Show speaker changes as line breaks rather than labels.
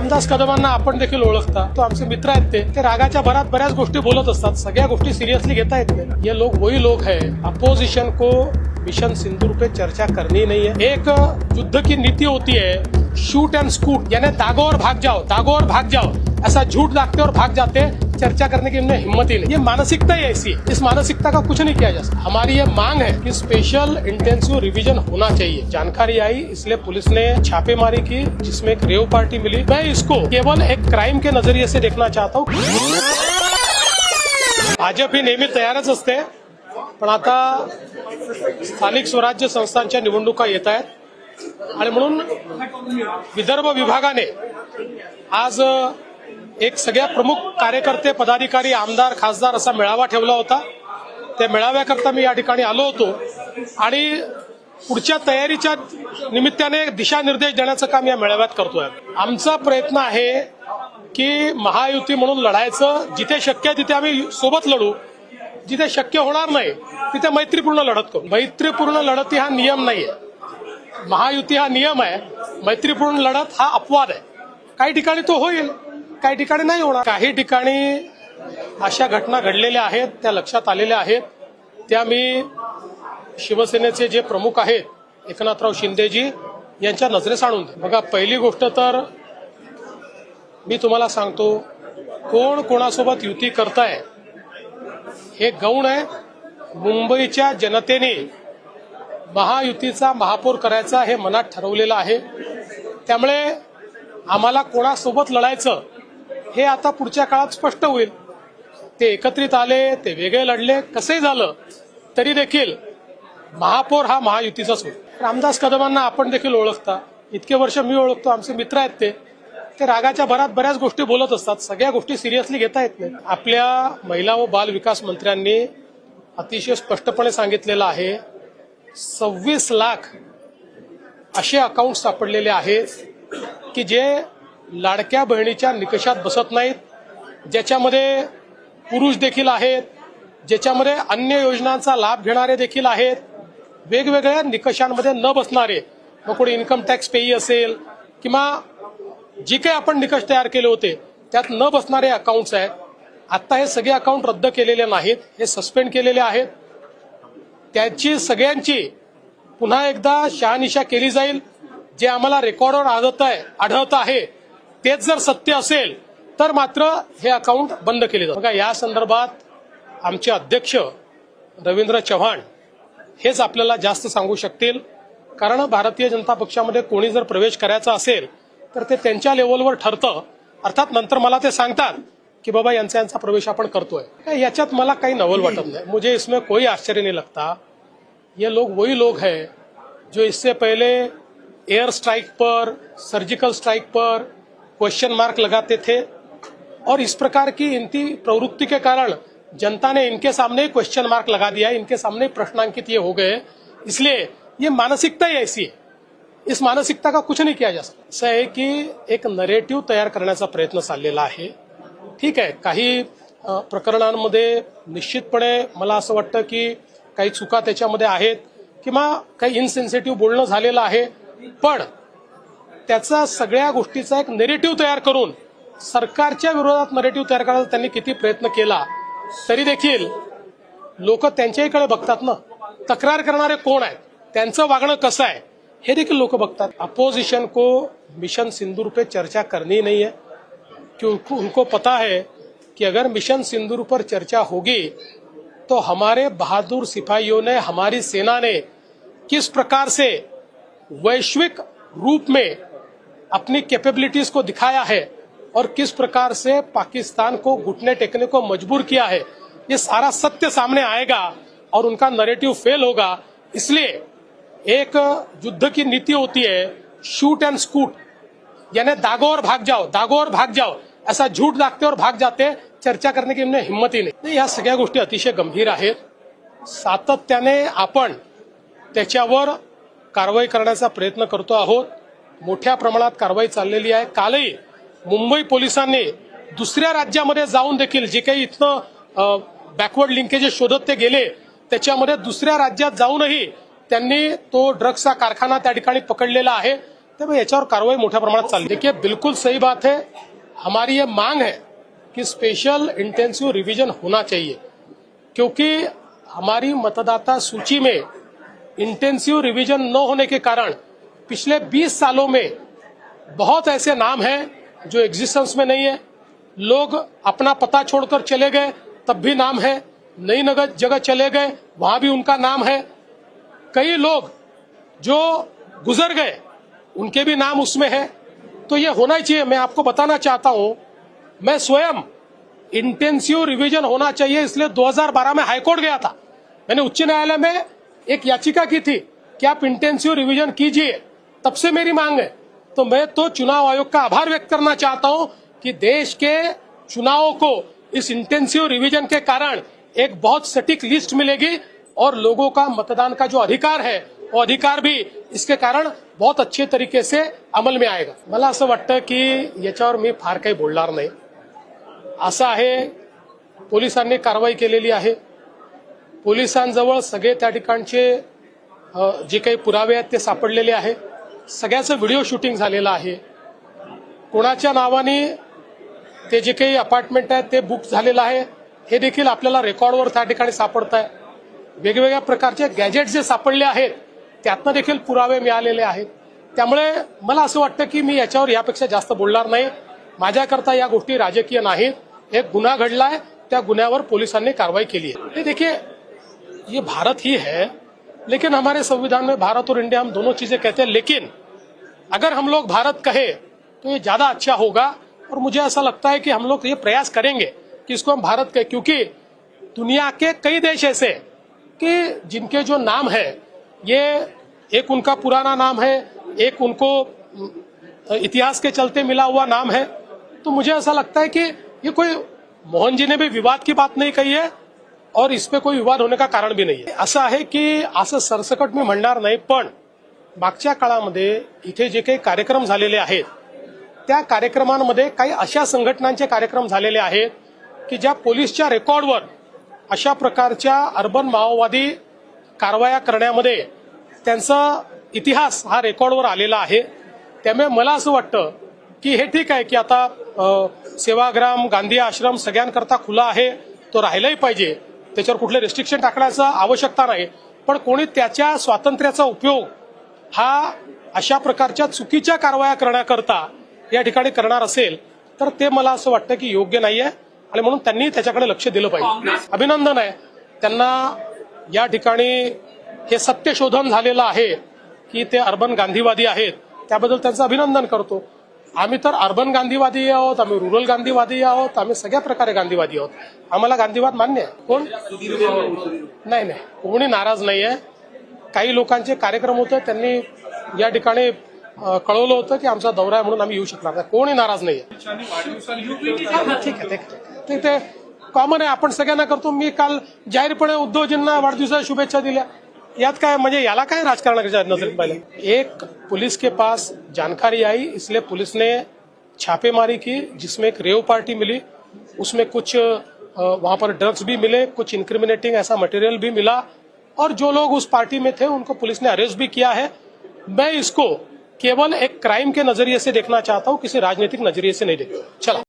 रामदास कदमांना आपण देखील ओळखता. तो आमचे मित्र आहेत ते. ते रागाच्या भरात बऱ्याच गोष्टी बोलत असतात. सगळ्या गोष्टी सिरियसली घेता येत नाही. ये लोक वही लोक है. अपोजिशन को मिशन सिंदूर पे चर्चा करनी नहीं है. एक युद्ध की नीति होती है शूट एंड स्कूट यानी दागो और भाग जाओ. दागो और भाग जाओ. ऐसा झूठ दागते और भाग जाते चर्चा करने की इनमें हिम्मत ही नहीं। ये मानसिकता ही ऐसी है। इस मानसिकता का कुछ नहीं किया जा सकता। हमारी ये मांग है कि स्पेशल इंटेंसिव रिवीजन होना चाहिए। जानकारी आई इसलिए पुलिस ने छापेमारी की जिसमें एक रेव पार्टी मिली। मैं इसको केवल एक क्राइम के नजरिए से देखना चाहता हूँ। भाजप ही नेहमी तयारच असते पण आता स्थानिक स्वराज्य संस्थांच्या निवडणुका येत आहेत. आणि म्हणून विदर्भ विभागाने आज एक सगळ्या प्रमुख कार्यकर्ते पदाधिकारी आमदार खासदार असा मेळावा ठेवला होता. त्या मेळाव्याकरता मी या ठिकाणी आलो होतो. आणि पुढच्या तयारीच्या निमित्ताने दिशानिर्देश देण्याचं काम या मेळाव्यात करतोय आमचा प्रयत्न आहे की महायुती म्हणून लढायचं जिथे शक्य आहे तिथे आम्ही सोबत लढू. जिथे शक्य होणार नाही तिथे मैत्रीपूर्ण लढत करू. मैत्रीपूर्ण लढती हा नियम नाहीये. महायुती हा नियम आहे. मैत्रीपूर्ण लढत हा अपवाद आहे. काही ठिकाणी तो होईल. काही ठिकाणी नाही होणार. काही ठिकाणी अशा घटना घडलेल्या आहेत त्या लक्षात आलेल्या आहेत. त्या मी शिवसेनेचे जे प्रमुख आहेत एकनाथराव शिंदेजी यांच्या नजरेस आणून बघा पहिली गोष्ट तर मी तुम्हाला सांगतो कोण कोणासोबत युती करताय हे गौण आहे. मुंबईच्या जनतेने महायुतीचा महापौर करायचा हे मनात ठरवलेलं आहे. त्यामुळे आम्हाला कोणासोबत लढायचं हे आता पुढच्या काळात स्पष्ट होईल. ते एकत्रित आले ते वेगळे लढले कसंही झालं तरी देखील महापौर हा महायुतीचाच होईल. रामदास कदमांना आपण देखील ओळखता. इतके वर्ष मी ओळखतो आमचे मित्र आहेत ते. ते रागाच्या भरात बऱ्याच गोष्टी बोलत असतात. सगळ्या गोष्टी सिरियसली घेता येत नाही आपल्या महिला व बाल विकास मंत्र्यांनी अतिशय स्पष्टपणे सांगितलेलं आहे सव्वीस लाख असे अकाउंट सापडलेले आहेत की जे लाडक्या बहिणीच्या निकषात बसत नाहीत. ज्याच्यामध्ये पुरुष देखील आहेत ज्याच्यामध्ये अन्य योजनांचा लाभ घेणारे देखील आहेत. वेगवेगळ्या निकषांमध्ये न बसणारे मग कोणी इन्कम टॅक्स पेई असेल किंवा जे काही आपण निकष तयार केले होते त्यात न बसणारे अकाउंट्स आहेत. आता हे सगळे अकाउंट रद्द केलेले नाहीत हे सस्पेंड केलेले आहेत. त्याची सगळ्यांची पुन्हा एकदा शहानिशा केली जाईल जे आम्हाला रेकॉर्डवर आढळत आहे आढळत आहे. तेच जर सत्य असेल तर मात्र हे अकाउंट बंद केले जातं बघा या संदर्भात आमचे अध्यक्ष रवींद्र चव्हाण हेच आपल्याला जास्त सांगू शकतील. कारण भारतीय जनता पक्षामध्ये कोणी जर प्रवेश करायचा असेल तर ते त्यांच्या लेवलवर ठरतं. अर्थात नंतर मला ते सांगतात की बाबा यांचा यांचा प्रवेश आपण करतोय. याच्यात मला काही नवल वाटत नाही. मुझे इसमें कोई आश्चर्य नहीं लगता. ये लोग वही लोग हैं जो इससे पहले एयर स्ट्राइक पर सर्जिकल स्ट्राइक पर क्वेश्चन मार्क लगाते थे। और इस प्रकार की इनकी प्रवृत्ति के कारण जनता ने इनके सामने क्वेश्चन मार्क लगा दिया इनके सामने प्रश्नांकित ये हो गए। इसलिए ये मानसिकता ही ऐसी है। इस मानसिकता का कुछ नहीं किया जा सकता। असं आहे की एक नरेटिव्ह तयार करण्याचा प्रयत्न चाललेला आहे। ठीक आहे काही प्रकरणांमध्ये निश्चितपणे मला असं वाटतं की काही चुका त्याच्यामध्ये आहेत किंवा काही इनसेन्सिटिव्ह बोलणं झालेलं आहे. पण त्याचा सगळ्या गोष्टीचा एक नेरेटिव्ह तयार करून सरकारच्या विरोधात नरेटिव्ह तयार करायचा त्यांनी किती प्रयत्न केला तरी देखील लोक त्यांच्याहीकडे बघतात ना तक्रार करणारे कोण आहेत त्यांचं वागणं कसं आहे हे देखील लोक बघतात. अपोजिशन को मिशन सिंदूर पे चर्चा करनी नहीं है क्योंकि उनको पता है कि अगर मिशन सिंदूर पर चर्चा होगी तो हमारे बहादुर सिपाहियों ने हमारी सेना ने किस प्रकार से वैश्विक रूप में अपनी कैपेबिलिटीज को दिखाया है और किस प्रकार से पाकिस्तान को घुटने टेकने को मजबूर किया है, ये सारा सत्य सामने आएगा और उनका नरेटिव फेल होगा। इसलिए एक युद्ध की नीति होती है शूट एंड स्कूट यानी दागो और भाग जाओ, दागो और भाग जाओ। ऐसा झूठ दागते और भाग जाते चर्चा करने की इनमें हिम्मत ही नाही। या सगळ्या गोष्टी अतिशय गंभीर आहेत। सातत्याने आपण कारवाई करण्याचा प्रयत्न करतो आहोत। मोठ्या प्रमाणात कारवाई चाललेली आहे. कालही मुंबई पोलिसांनी दुसऱ्या राज्यामध्ये जाऊन देखील जे काही इथनं बॅकवर्ड लिंकेजेस शोधत ते गेले त्याच्यामध्ये दुसऱ्या राज्यात जाऊनही त्यांनी तो ड्रग्सचा कारखाना त्या ठिकाणी पकडलेला आहे. त्यामुळे याच्यावर कारवाई मोठ्या प्रमाणात चालली. देखिए बिल्कुल सही बात है हमारी ये मांग है कि स्पेशल इंटेंसिव रिवीजन होना चाहिए. क्योंकि हमारी मतदाता सूची में इंटेंसिव रिवीजन न होने के कारण पिछले 20 सालों में बहुत ऐसे नाम हैं जो एग्जिस्टेंस में नहीं है। लोग अपना पता छोड़कर चले गए, तब भी नाम है। नई नगर जगह चले गए, वहाँ भी उनका नाम है। कई लोग जो गुजर गए, उनके भी नाम उसमें है। तो ये होना ही चाहिए। मैं आपको बताना चाहता हूँ, मैं स्वयं इंटेंसिव रिवीजन होना चाहिए, इसलिए 2012 में हाईकोर्ट गया था। मैंने उच्च न्यायालय में एक याचिका की थी, कि आप इंटेंसिव रिवीजन कीजिए। तब से मेरी मांग है। तो मैं तो चुनाव आयोग का आभार व्यक्त करना चाहता हूँ कि देश के चुनावों को इस इंटेंसिव रिवीजन के कारण एक बहुत सटीक लिस्ट मिलेगी और लोगों का मतदान का जो अधिकार है, वो अधिकार भी इसके कारण बहुत अच्छे तरीके से अमल में आएगा। मला असं वाटतं की याच्यावर मी फार काही बोलणार नाही. असं आहे, पोलिसांनी कारवाई केलेली आहे. पोलिसांजवळ सगळे त्या ठिकाणचे जे काही पुरावे आहेत ते सापडलेले आहे. सगळ्याचं व्हिडिओ शूटिंग झालेलं आहे. कोणाच्या नावाने ते जे काही अपार्टमेंट आहेत ते बुक झालेलं आहे. हे देखील आपल्याला रेकॉर्डवर त्या ठिकाणी सापडत आहे वेगवेगळ्या प्रकारचे गॅजेट जे सापडले आहेत त्यातनं देखील पुरावे मिळालेले आहेत. त्यामुळे मला असं वाटतं की मी याच्यावर यापेक्षा जास्त बोलणार नाही. माझ्याकरता या गोष्टी राजकीय नाहीत. एक गुन्हा घडलाय त्या गुन्ह्यावर पोलिसांनी कारवाई केली आहे ये देखिए ये भारत ही है लेकिन हमारे संविधान में भारत और इंडिया हम दोनों चीजें कहते हैं लेकिन अगर हम लोग भारत कहे तो ये ज़्यादा अच्छा होगा। और मुझे ऐसा लगता है कि हम लोग ये प्रयास करेंगे कि इसको हम भारत कहें क्योंकि दुनिया के कई देश ऐसे हैं कि जिनके जो नाम है, ये एक उनका पुराना नाम है, एक उनको इतिहास के चलते मिला हुआ नाम है। तो मुझे ऐसा लगता है कि ये कोई, मोहन जी ने भी विवाद की बात नहीं कही है, और इस पे कोई विवाद होने का कारण भी नहीं है। ऐसा आहे की असं सरसकट मी म्हणणार नाही पण मागच्या काळामध्ये इथे जे काही कार्यक्रम झालेले आहेत त्या कार्यक्रमांमध्ये काही अशा संघटनांचे कार्यक्रम झालेले आहेत की ज्या पोलीसच्या रेकॉर्डवर अशा प्रकारच्या अर्बन माओवादी कारवाया करण्यामध्ये त्यांचा इतिहास हा रेकॉर्डवर आलेला आहे. त्यामुळे मला असं वाटतं की हे ठीक आहे की आता सेवाग्राम गांधी आश्रम सगळ्यांकरता खुला आहे तो राहिलाही पाहिजे. त्याच्यावर कुठले रिस्ट्रिक्शन टाकण्याचं आवश्यकता नाही. पण कोणी त्याच्या स्वातंत्र्याचा उपयोग हा अशा प्रकारच्या चुकीच्या कारवाया करण्याकरता या ठिकाणी करणार असेल तर ते मला असं वाटतं की योग्य नाहीये आणि म्हणून त्यांनी त्याच्याकडे लक्ष दिलं पाहिजे. अभिनंदन आहे. त्यांना या ठिकाणी हे सत्य शोधन झालेलं आहे की ते अर्बन गांधीवादी आहेत. त्याबद्दल त्यांचं अभिनंदन करतो. आम्ही तर अर्बन गांधीवादी आहोत आम्ही रुरल गांधीवादी आहोत आम्ही सगळ्या प्रकारे गांधीवादी आहोत. आम्हाला गांधीवाद मान्य आहे. कोण? नाही नाही. कोणी नाराज नाही आहे काही लोकांचे कार्यक्रम होते त्यांनी या ठिकाणी कळवलं होतं की आमचा दौरा आहे म्हणून आम्ही येऊ शकणार नाही. कोणी नाराज नाही ठीक आहे ठीक आहे. ते- कॉमन आहे. आपण सगळ्यांना करतो. मी काल जाहीरपणे उद्धवजींना वाढदिवसाच्या शुभेच्छा दिल्या. यात काय म्हणजे याला काय राजकारणाच्या नजरेत पाहिजे एक पुलिस के पास जानकारी आई इसलिए पुलिस ने छापेमारी की जिसमें एक रेव पार्टी मिली। उसमें कुछ वहां पर ड्रग्स भी मिले कुछ इंक्रिमिनेटिंग ऐसा मटेरियल भी मिला। और जो लोग उस पार्टी में थे उनको पुलिस ने अरेस्ट भी किया है। मैं इसको केवल एक क्राइम के नजरिए से देखना चाहता हूं किसी राजनीतिक नजरिए से नहीं देखता। चला।